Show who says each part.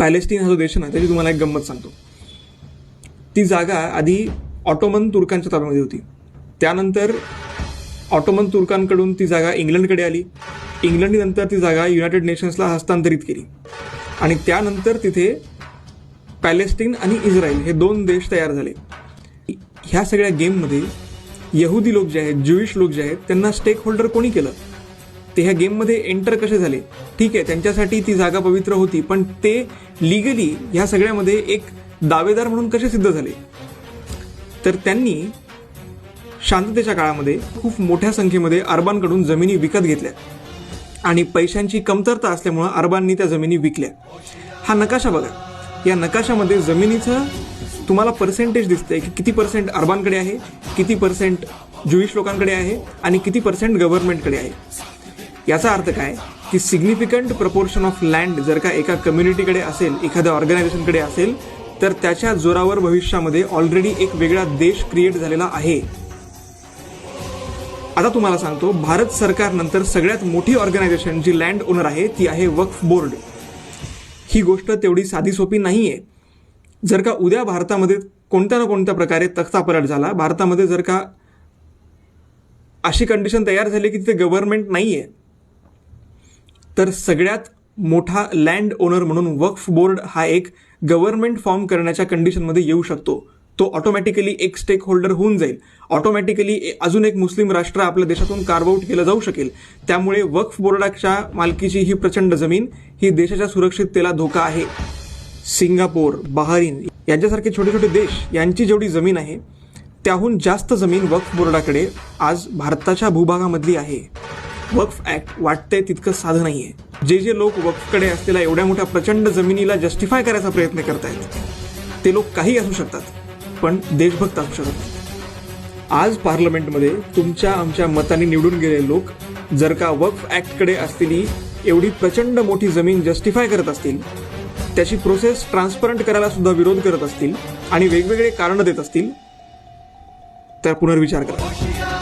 Speaker 1: Palestine हा जो देश आहे ना त्याची तुम्हाला एक गंमत सांगतो. ती जागा आधी ऑटोमन तुर्कांच्या ताब्यामध्ये होती. त्यानंतर ऑटोमन तुर्कांकडून ती जागा इंग्लंडकडे आली. इंग्लंडनंतर ती जागा युनायटेड नेशन्सला हस्तांतरित केली. आणि त्यानंतर तिथे पॅलेस्टीन आणि इस्रायल हे दोन देश तयार झाले. ह्या सगळ्या गेममध्ये यहुदी लोक जे आहेत ज्युईश लोक जे आहेत त्यांना स्टेक होल्डर कोणी केलं? ते ह्या गेममध्ये एंटर कसे झाले? ठीक आहे त्यांच्यासाठी ती जागा पवित्र होती पण ते लिगली ह्या सगळ्यामध्ये एक दावेदार म्हणून कसे सिद्ध झाले? तर त्यांनी शांततेच्या काळामध्ये खूप मोठ्या संख्येमध्ये अरबांकडून जमिनी विकत घेतल्या. आणि पैशांची कमतरता असल्यामुळं अरबांनी त्या जमिनी विकल्या. हा नकाशा बघा. या नकाशामध्ये जमिनीचं तुम्हाला पर्सेंटेज दिसतंय की किती पर्सेंट अरबांकडे आहे किती पर्सेंट ज्युईश लोकांकडे आहे आणि किती पर्सेंट गव्हर्नमेंटकडे आहे. याचा अर्थ काय? की सिग्निफिकंट प्रपोर्शन ऑफ लँड जर का एका कम्युनिटीकडे असेल एखाद्या ऑर्गनायझेशनकडे असेल तर त्याच्या जोरावर भविष्यामध्ये ऑलरेडी एक वेगळा देश क्रिएट झालेला आहे. आता तुम्हाला सांगतो भारत सरकारनंतर सगळ्यात मोठी ऑर्गनायझेशन जी लँड ओनर आहे ती आहे वक्फ बोर्ड. ही गोष्ट तेवढी साधी सोपी नाही आहे जर का उद्या भारतामध्ये कोणत्या ना कोणत्या प्रकारे तख्तापलट झाला भारतामध्ये जर का अशी कंडिशन तयार झाली की तिथे गव्हर्नमेंट आहे तर सगळ्यात मोठा लँड ओनर म्हणून वक्फ बोर्ड हा एक गव्हर्नमेंट फॉर्म करण्याच्या कंडिशनमध्ये येऊ शकतो. तो ऑटोमॅटिकली एक स्टेक होल्डर होऊन जाईल. ऑटोमॅटिकली अजून एक मुस्लिम राष्ट्र आपल्या देशातून कार्व आउट केलं जाऊ शकेल. त्यामुळे वक्फ बोर्डाच्या मालकीची ही प्रचंड जमीन ही देशाच्या सुरक्षिततेला धोका आहे. सिंगापोर बहारीन यांच्यासारखे छोटे छोटे देश यांची जेवढी जमीन आहे त्याहून जास्त जमीन वक्फ बोर्डाकडे आज भारताच्या भूभागामधली आहे. वक्फ ऍक्ट वाटतंय तितकं साधं नाहीये. जे जे लोक वक्फकडे असलेल्या एवढ्या मोठ्या प्रचंड जमिनीला जस्टिफाय करायचा प्रयत्न करतायत ते लोक काही असू शकतात पण देशभक्त असू शकत आज पार्लमेंटमध्ये तुमच्या आमच्या मताने निवडून गेलेले लोक जर का वक्फ ऍक्टकडे असलेली एवढी प्रचंड मोठी जमीन जस्टिफाय करत असतील त्याची प्रोसेस ट्रान्सपरंट करायला सुद्धा विरोध करत असतील आणि वेगवेगळे कारण देत असतील तर पुनर्विचार करा.